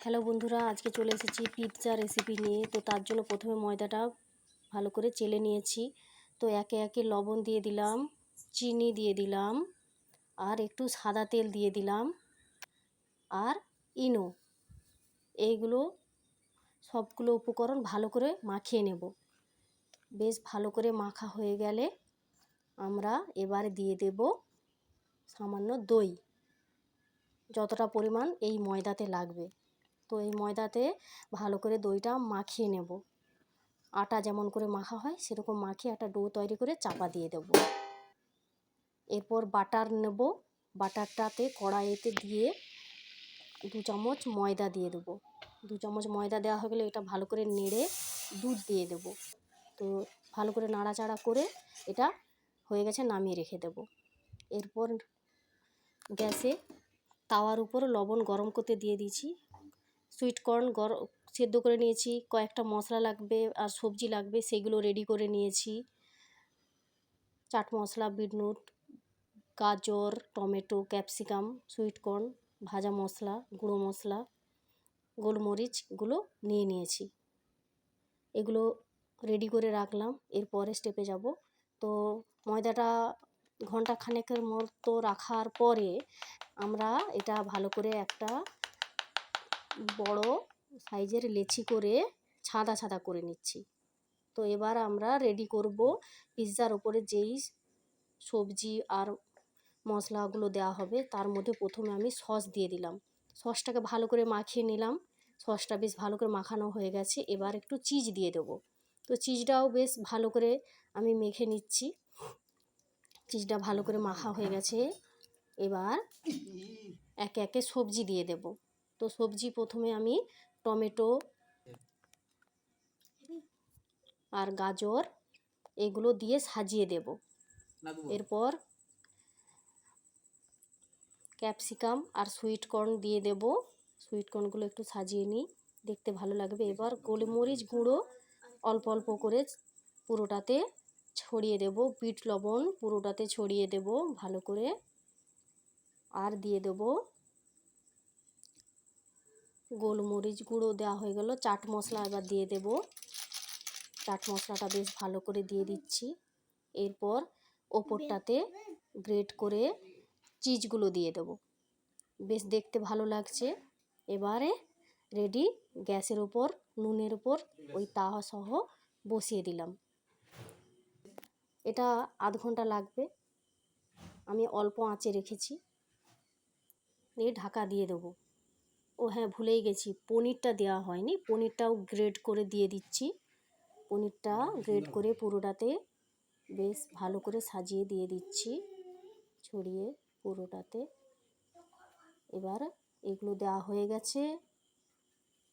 Hello বন্ধুরা, আজকে চলে এসেছি পিৎজা রেসিপি নিয়ে। তো তার জন্য প্রথমে ময়দাটা ভালো করে চেলে নিয়েছি। তো একে একে লবণ দিয়ে দিলাম, চিনি দিয়ে দিলাম, আর একটু সাদা তেল দিয়ে দিলাম, আর ইনো। এইগুলো সবগুলো উপকরণ ভালো করে মাখিয়ে নেব। বেশ ভালো করে মাখা হয়ে গেলে আমরা এবার দিয়ে দেব সামান্য দই। যতটা পরিমাণ এই ময়দাতে লাগবে। তো এই ময়দাতে ভালো করে দইটা মাখিয়ে নেব। আটা যেমন করে মাখা হয়, সেরকম মাখিয়ে একটা ডো তৈরি করে চাপা দিয়ে দেব। এরপর বাটার নেব। বাটারটাতে কড়াইতে দিয়ে দু চামচ ময়দা দিয়ে দেবো। দু চামচ ময়দা দেওয়া হয়ে গেলে এটা ভালো করে নেড়ে দুধ দিয়ে দেব। তো ভালো করে নাড়াচাড়া করে এটা হয়ে গেছে নামিয়ে রেখে দেব। এরপর গ্যাসে তাওয়ার উপর লবণ গরম করতে দিয়ে দিয়েছি। সুইট কর্ন গর, সেদ্ধ করে নিয়েছি। কয়েকটা মশলা লাগবে আর সবজি লাগবে, সেগুলো রেডি করে নিয়েছি। চাট মশলা বিটনুট গাজর, টমেটো, ক্যাপসিকাম সুইট কর্ন ভাজা মশলা, গুঁড়ো মশলা গোলমরিচগুলো নিয়ে নিয়েছি। এগুলো রেডি করে রাখলাম এরপরে স্টেপে যাব। তো ময়দাটা ঘণ্টা খানেকের মতো রাখার পরে আমরা এটা ভালো করে একটা বড় সাইজের লেচি করে ছাদা ছাদা করে নিচ্ছি। তো এবার আমরা রেডি করব পিৎজার ওপরে যেই সবজি আর মশলাগুলো দেওয়া হবে, তার মধ্যে প্রথমে আমি সস দিয়ে দিলাম। সসটাকে ভালো করে মাখিয়ে নিলাম। সসটা বেশ ভালো করে মাখানো হয়ে গেছে। এবার একটু চিজ দিয়ে দেবো। তো চিজটাও বেশ ভালো করে আমি মেখে নিচ্ছি। চিজটা ভালো করে মাখা হয়ে গেছে। এবার একে একে সবজি দিয়ে দেব। তো সবজি প্রথমে আমি টমেটো আর গাজর এগুলো দিয়ে সাজিয়ে দেব। এরপর ক্যাপসিকাম আর সুইট কর্ন দিয়ে দেব। সুইট কর্নগুলো একটু সাজিয়ে নিই দেখতে ভালো লাগবে। এবার গোলমরিচ গুঁড়ো অল্প অল্প করে পুরোটাতে ছড়িয়ে দেব। বিট লবণ পুরোটাতে ছড়িয়ে দেব ভালো করে। আর দিয়ে দেব গোলমরিচ গুঁড়ো দেওয়া হয়ে গেল। চাট মশলা এবার দিয়ে দেব। চাট মশলাটা বেশ ভালো করে দিয়ে দিচ্ছি। এরপর ওপরটাতে গ্রেট করে চিজগুলো দিয়ে দেব। বেশ দেখতে ভালো লাগছে। এবারে রেডি গ্যাসের ওপর, নুনের ওপর ওই তাওয়া সহ বসিয়ে দিলাম। এটা আধ ঘণ্টা লাগবে। আমি অল্প আঁচে রেখেছি। দিয়ে ঢাকা দিয়ে দেবো। ও হ্যাঁ ভুলেই গেছি। পনিরটা দেওয়া হয়নি। পনিরটাও গ্রেড করে দিয়ে দিচ্ছি। পনিরটা গ্রেড করে পুরোটাতে বেশ ভালো করে সাজিয়ে দিয়ে দিচ্ছি। ছড়িয়ে পুরোটাতে। এবার এগুলো দেওয়া হয়ে গেছে।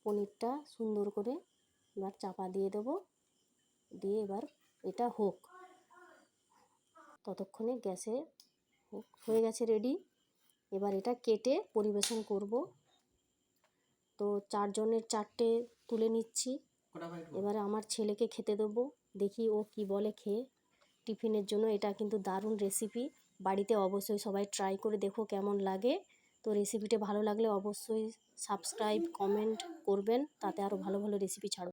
পনিরটা সুন্দর করে এবার চাপা দিয়ে দেবো। দিয়ে এবার এটা হোক। ততক্ষণে গ্যাসে হয়ে গেছে রেডি এবার এটা কেটে পরিবেশন করব। তো চারজনের চারটে তুলে নিচ্ছি। এবারে আমার ছেলেকে খেতে দেবো। দেখি ও কি বলে খেয়ে। টিফিনের জন্য এটা কিন্তু দারুণ রেসিপি বাড়িতে অবশ্যই সবাই ট্রাই করে দেখো কেমন লাগে। তো রেসিপিটা ভালো লাগলে অবশ্যই সাবস্ক্রাইব কমেন্ট করবেন। তাতে আরও ভালো ভালো রেসিপি ছাড়ব